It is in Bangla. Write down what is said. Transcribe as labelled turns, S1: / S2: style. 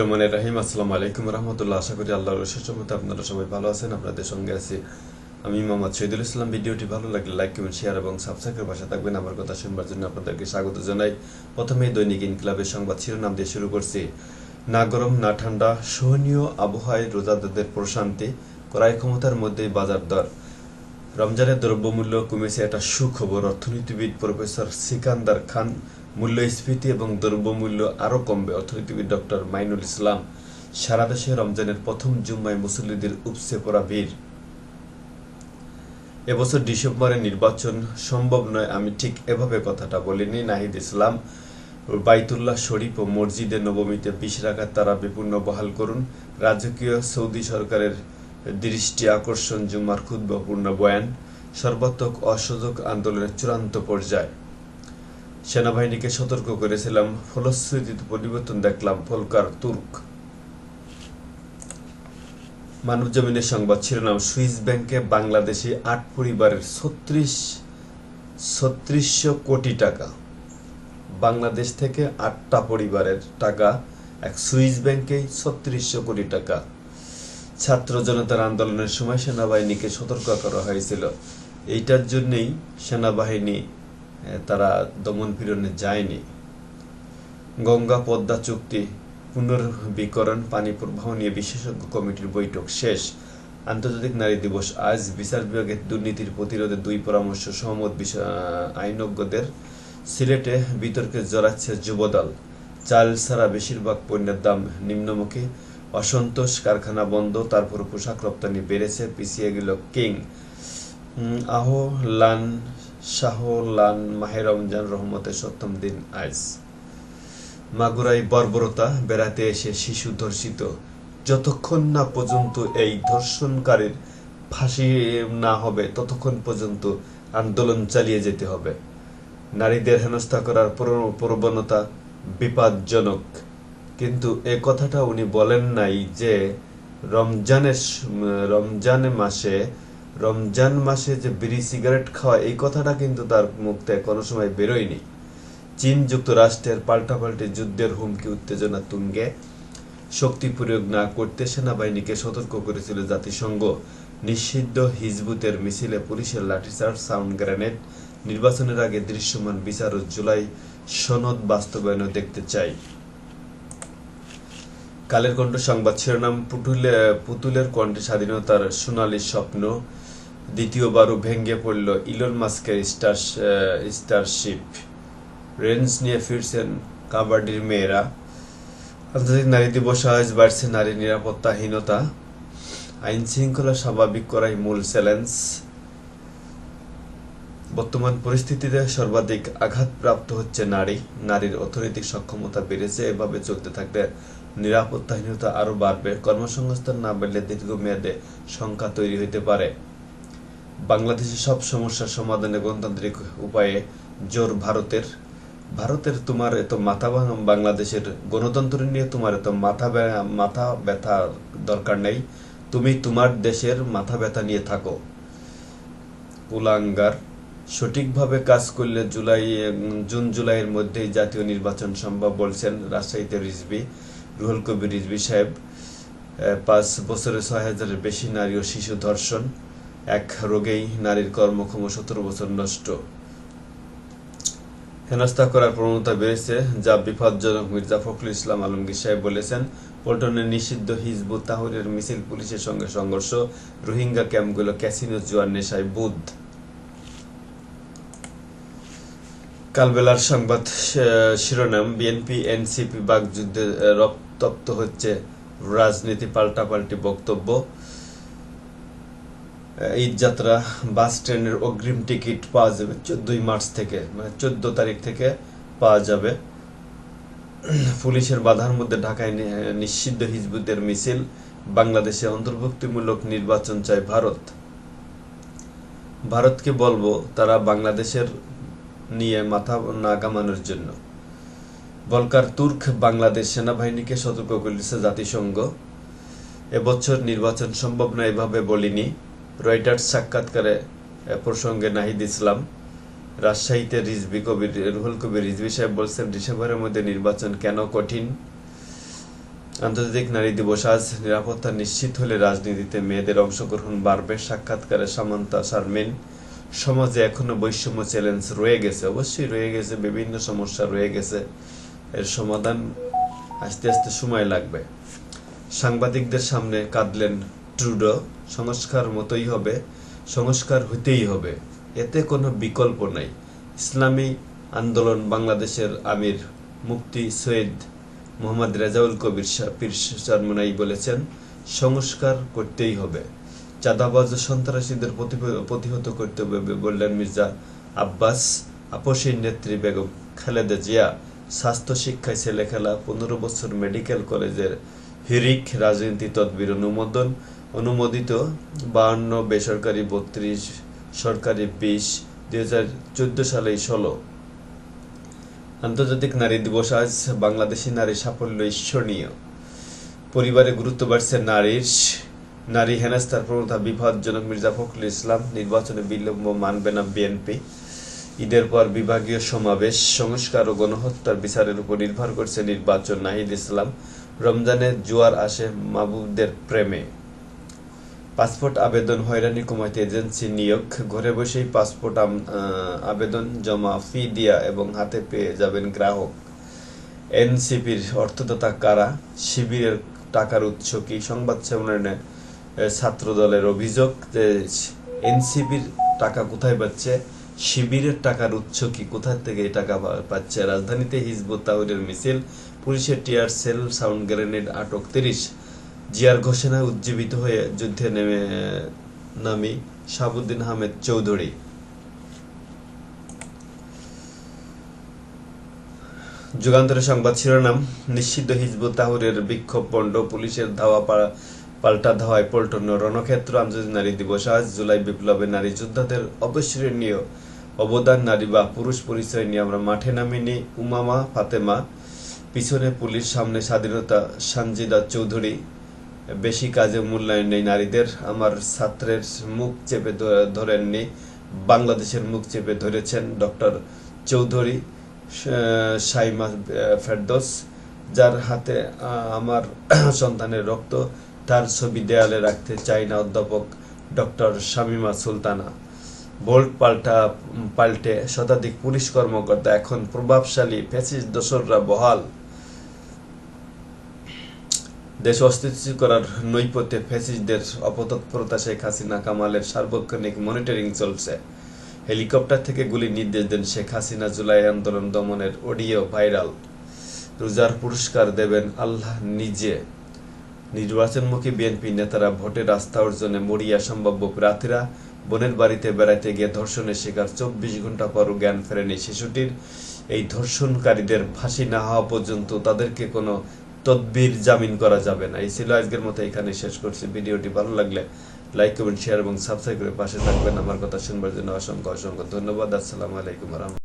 S1: রহমানের রাহিম। আসসালামু আলাইকুম রহমতুল্লাহ। আশা করি আল্লাহর আপনারা সবাই ভালো আছেন, আপনাদের সঙ্গে আছি আমি মোহাম্মদ শহীদুল ইসলাম। ভিডিওটি ভালো লাগলে লাইক, কমেন্ট, শেয়ার এবং সাবস্ক্রাইবের পাশে থাকবেন। আমার কথা শুনবার জন্য আপনাদেরকে স্বাগত জানাই। প্রথমেই দৈনিক ইনকিলাবের সংবাদ শিরোনাম দিয়ে শুরু করছি। না গরম, না ঠান্ডা, সহনীয় আবহাওয়ায় রোজাদারদের প্রশান্তি, ক্রয় ক্ষমতার মধ্যেই বাজার দর। রমজানের দ্রব্যমূল্য কমেছে একটা সুখবর। অর্থনীতিবিদ প্রফেসর সিকান্দার খান মূল্যস্ফীতি এবং দ্রব্যমূল্য আরও কমবে। অর্থনীতিবিদ ডক্টর মাইনুল ইসলাম, সারা দেশে রমজানের প্রথম জুম্মায় মুসল্লিদের উপসে পড়া ভিড়। এবছর ডিসেম্বরে নির্বাচন সম্ভব নয়, আমি ঠিক এভাবে কথাটা বলিনি, নাহিদ ইসলাম। বাইতুল্লাহ শরীফ ও মসজিদে নবমীতে বিশ রাখার তারা বিপূর্ণ বহাল করুন। রাজকীয় সৌদি সরকারের দৃষ্টি আকর্ষণ জুম্মার ক্ষুদ্রপূর্ণ বয়ান, সর্বাত্মক অসহযোগ আন্দোলনের চূড়ান্ত পর্যায়ে। সেনাবাহিনীকে সতর্ক করেছিলাম, ফলশ্রুতিতে পরিবর্তন দেখলাম ফলকার তুর্ক। মানব জমিনের সংবাদ শিরোনাম, সুইস ব্যাংকে বাংলাদেশি আট পরিবারের ছত্রিশ ছত্রিশশো কোটি টাকা। বাংলাদেশ থেকে আটটা পরিবারের টাকা এক সুইস ব্যাংকে ছত্রিশশো কোটি টাকা। ছাত্র জনতার আন্দোলনের সময় সেনাবাহিনীকে সতর্ক করা হয়েছিল। এইটার জন্যই সেনাবাহিনী তারা দমন পীড়নে যায়নি। গঙ্গা পদ্মা চুক্তি পুনর্বীকরণ পানি প্রবাহ নিয়ে বিশেষজ্ঞ কমিটির বৈঠক শেষ। আন্তর্জাতিক নারী দিবস আজ। বিচার বিভাগের দুর্নীতির প্রতিরোধে দুই পরামর্শ সহমত আইনজ্ঞদের। সিলেটে বিতর্কে জড়াচ্ছে যুবদল। চাল ছাড়া বেশিরভাগ পণ্যের দাম নিম্নমুখী। অসন্তোষ কারখানা বন্ধ তারপর পোশাক রপ্তানি বেড়েছে পিছিয়ে গেল কিং। উম, আহ লান মাহে রমজান রহমতের সপ্তম দিন আজ মাগুরাই বর্বরতা বেড়াতে এসে শিশু ধর্ষিত। যতক্ষণ না পর্যন্ত এই ধর্ষণকারীর ফাঁসি না হবে, ততক্ষণ পর্যন্ত আন্দোলন চালিয়ে যেতে হবে। নারীদের হেনস্থা করার প্রবণতা বিপজ্জনক। কিন্তু এ কথাটা উনি বলেন নাই যে, রমজানের রমজান মাসে রমজান মাসে যে বিড়ি সিগারেট খাওয়া, এই কথাটা কিন্তু তার মুখ কোনো সময় বেরোয়নি। চীন যুক্তরাষ্ট্রের পাল্টাপাল্টি যুদ্ধের হুমকি, উত্তেজনা তুঙ্গে। শক্তি প্রয়োগ না করতে সেনাবাহিনীকে সতর্ক করেছিল জাতিসংঘ। নিষিদ্ধ হিজবুতের মিছিলে পুলিশের লাঠিচার্জ, সাউন্ড গ্রেনেড নির্বাচনের আগে দৃশ্যমান বিচার ও জুলাই সনদ বাস্তবায়নও দেখতে চাই। কালের কণ্ঠ সংবাদ শিরোনাম, পুতুলে পুতুলের কণ্ঠে স্বাধীনতার সোনালী স্বপ্ন। দ্বিতীয়বারও ভেঙে পড়ল ইলন মাস্কের স্টার স্টারশিপ। রেঞ্জ নিয়ে ফিরছেন কাবাডির মেয়েরা। আন্তর্জাতিক নারী দিবস আজ, বাড়ছে নারী নিরাপত্তাহীনতা। আইন শৃঙ্খলা স্বাভাবিক করাই মূল চ্যালেঞ্জ। বর্তমান পরিস্থিতিতে সর্বাধিক আঘাতপ্রাপ্ত হচ্ছে নারী। নারীর অর্থনৈতিক সক্ষমতা বেড়েছে, এভাবে চলতে থাকলে নিরাপত্তাহীনতা আরও বাড়বে। কর্মসংস্থান না বাড়লে দীর্ঘমেয়াদে সংখ্যা তৈরি হতে পারে। বাংলাদেশের সব সমস্যার সমাধানে গণতান্ত্রিক উপায়ে জোর ভারতের। ভারতের তোমার এত মাথা বাংলাদেশের গণতন্ত্র নিয়ে তোমার এত মাথা মাথা ব্যথা দরকার নেই। তুমি তোমার দেশের মাথা ব্যথা নিয়ে থাকো। কুলাঙ্গার সঠিকভাবে কাজ করলে জুলাই, জুন জুলাইয়ের মধ্যেই জাতীয় নির্বাচন সম্ভব বলছেন রাজশাহীতে রিজবি রুহুল কবির রিজবি সাহেব। পাঁচ বছরে ছয় হাজারের বেশি নারী ও শিশু ধর্ষণ। এক রোগেই নারীর কর্মক্ষম সতেরো বছর নষ্ট। হেনস্থা করার প্রবণতা বেড়েছে যা বিপজ্জনক। মির্জা ফখরুল ইসলাম আলমগীর সাহেব বলেছেন পল্টনের নিষিদ্ধ হিজবুত তাহরের মিছিল পুলিশের সঙ্গে সংঘর্ষ রোহিঙ্গা ক্যাম্পগুলো ক্যাসিনো জুয়ার নেশায় বুধ। কালবেলার সংবাদ শিরোনাম বিএনপি এনসিপি বাগযুদ্ধে আহ, রক্তাক্ত হচ্ছে রাজনীতি পাল্টাপাল্টি বক্তব্য। ঈদযাত্রা বাস ট্রেনের অগ্রিম টিকিট পাওয়া যাবে চোদ্দই মার্চ থেকে মানে চোদ্দ তারিখ থেকে পাওয়া যাবে। পুলিশের বাধার মধ্যে ঢাকায় নিষিদ্ধ হিজবুতের মিছিল, বাংলাদেশে অন্তর্ভুক্তিমূলক নির্বাচন চায় ভারত। ভারতকে বলব, তারা বাংলাদেশের নিয়ে মাথা না কামানোর জন্য। বলকার তুর্ক বাংলাদেশ সেনাবাহিনীকে সতর্ক করেছে জাতিসংঘ। এবছর নির্বাচন সম্ভব না এভাবে বলিনি। রয়টার্স সাক্ষাৎকারে প্রসঙ্গে নাহিদ ইসলাম, রাজশাহীতে রিজবি কবির, রুহুল কবির রিজবি সাহেব বলছেন, ডিসেম্বরের মধ্যে নির্বাচন কেন কঠিন? আন্তর্জাতিক নারী দিবস আজ, নিরাপত্তা নিশ্চিত হলে রাজনীতিতে মেয়েদের অংশগ্রহণ বাড়বে, সাক্ষাৎকারে সামান্তা শারমিন। সমাজে এখনও বৈষম্য চ্যালেঞ্জ রয়ে গেছে, অবশ্যই রয়ে গেছে, বিভিন্ন সমস্যা রয়ে গেছে। এর সমাধান আস্তে আস্তে সময় লাগবে। সাংবাদিকদের সামনে কাঁদলেন ট্রুডো সংস্কার মতোই হবে, সংস্কার হতেই হবে। এতে কোনো বিকল্প নাই। ইসলামী আন্দোলন বাংলাদেশের আমির মুফতি সৈয়দ মোহাম্মদ রেজাউল কবির পীর চরমনাই বলেছেন, সংস্কার করতেই হবে। চাঁদাবাজ সন্ত্রাসীদের প্রতিহত করতে হবে বললেন মির্জা আব্বাস। আপসীর নেত্রী বেগম খালেদা জিয়া স্বাস্থ্য শিক্ষায় ছেলে খেলা পনেরো বছর মেডিকেল কলেজের হিরিক রাজনীতি তদবির অনুমোদন অনুমোদিত বাহান্ন বেসরকারি, বত্রিশ সরকারি, বিশ দুই সালে ষোলো। আন্তর্জাতিক নারী দিবস আজ বাংলাদেশি নারী সাফল্য ঈশ্বরনীয় পরিবারে গুরুত্ব বাড়ছে নারীর। নারী হেনস্থার প্রবণতা বিপদজনক মির্জা ফখরুল ইসলাম নির্বাচনে বিলম্ব মানবে না বিএনপি। ঈদের পর বিভাগীয় সমাবেশ, সংস্কার ও গণহত্যার বিচারের উপর নির্ভর করছে নির্বাচন, নাহিদ ইসলাম। রমজানে জোয়ার আসে মাহবুবদের প্রেমে। পাসপোর্ট আবেদন হয়রানি কমাইতে এজেন্সি নিয়োগ। ঘরে বসেই পাসপোর্ট আবেদন জমা ফি দিয়া এবং হাতে পেয়ে যাবেন গ্রাহক। এনসিপির অর্থদাতা কারা? শিবিরের টাকার উৎস কি? সংবাদ সম্মেলনে ছাত্র দলের অভিযোগ যে এনসিপির টাকা কোথায় পাচ্ছে? শিবিরের টাকার উৎস কি? কোথায় থেকে এই টাকা পাচ্ছে? রাজধানীতে হিজবুত তাহিরের মিছিল, পুলিশের টিয়ার, সেল, সাউন্ড গ্রেনেড, আটক তিরিশ। জিয়ার ঘোষণায় উজ্জীবিত হয়ে যুদ্ধে নেমে, নামি শাহাবুদ্দিন আহমেদ চৌধুরী। যুগান্তরের সংবাদ শিরোনাম, নিষিদ্ধ হিজবুত তাহুরের বিক্ষোভ পণ্ড, পুলিশের ধাওয়া পাল্টা ধাওয়ায় পল্টন রণক্ষেত্র আন্তর্জাতিক নারী দিবস আজ, জুলাই বিপ্লবে নারী যোদ্ধাদের অবিস্মরণীয় অবদান, নারী বা পুরুষ পরিচয় নিয়ে আমরা মাঠে নামিনি। উমামা, ফাতেমা, পিছনে পুলিশ, সামনে স্বাধীনতা, সানজিদা চৌধুরী। বেশি কাজে মূল্যায়ন নেই নারীদের। আমার ছাত্রের মুখ চেপে ধরেননি, বাংলাদেশের মুখ চেপে ধরেছেন ডক্টর চৌধুরী সাইমা ফেরদোস, যার হাতে আমার সন্তানের রক্ত, তার ছবি দেয়ালে রাখতে চাই না অধ্যাপক ডক্টর শামিমা সুলতানা। ভোল্ট পাল্টা, পাল্টে শতাধিক পুলিশ কর্মকর্তা, এখন প্রভাবশালী ফ্যাসিস্ট দোসররা বহাল। দেশ অস্থিতিশীল করার নৈপথ্যে ফ্যাসিস্টদের অপতৎপরতা শেখ হাসিনা কামালের সার্বক্ষণিক মনিটরিং চলছে। হেলিকপ্টার থেকে গুলি নির্দেশ দেন শেখ হাসিনা জুলাই আন্দোলন দমনের অডিও ভাইরাল। রোজার পুরস্কার দেবেন আল্লাহ নিজে। নির্বাচনমুখী বিএনপি নেতারা ভোটের আস্থা অর্জনে মরিয়া সম্ভাব্য প্রার্থীরা বোনের বাড়িতে বেড়াইতে গিয়ে ধর্ষণের শিকার। চব্বিশ ঘণ্টা পরও জ্ঞান ফেরেনি শিশুটির। এই ধর্ষণকারীদের ফাঁসি না হওয়া পর্যন্ত তাদেরকে কোনো তদবির জামিন করা যাবে না। এই ছিল আজকের মতো, এখানে শেষ করছি। ভিডিওটি ভালো লাগলে লাইক, কমেন্ট শেয়ার এবং সাবস্ক্রাইব করে পাশে থাকবেন। আমার কথা শুনবার জন্য অসংখ্য অসংখ্য ধন্যবাদ। আসসালামু আলাইকুম রহমতুল্লাহ।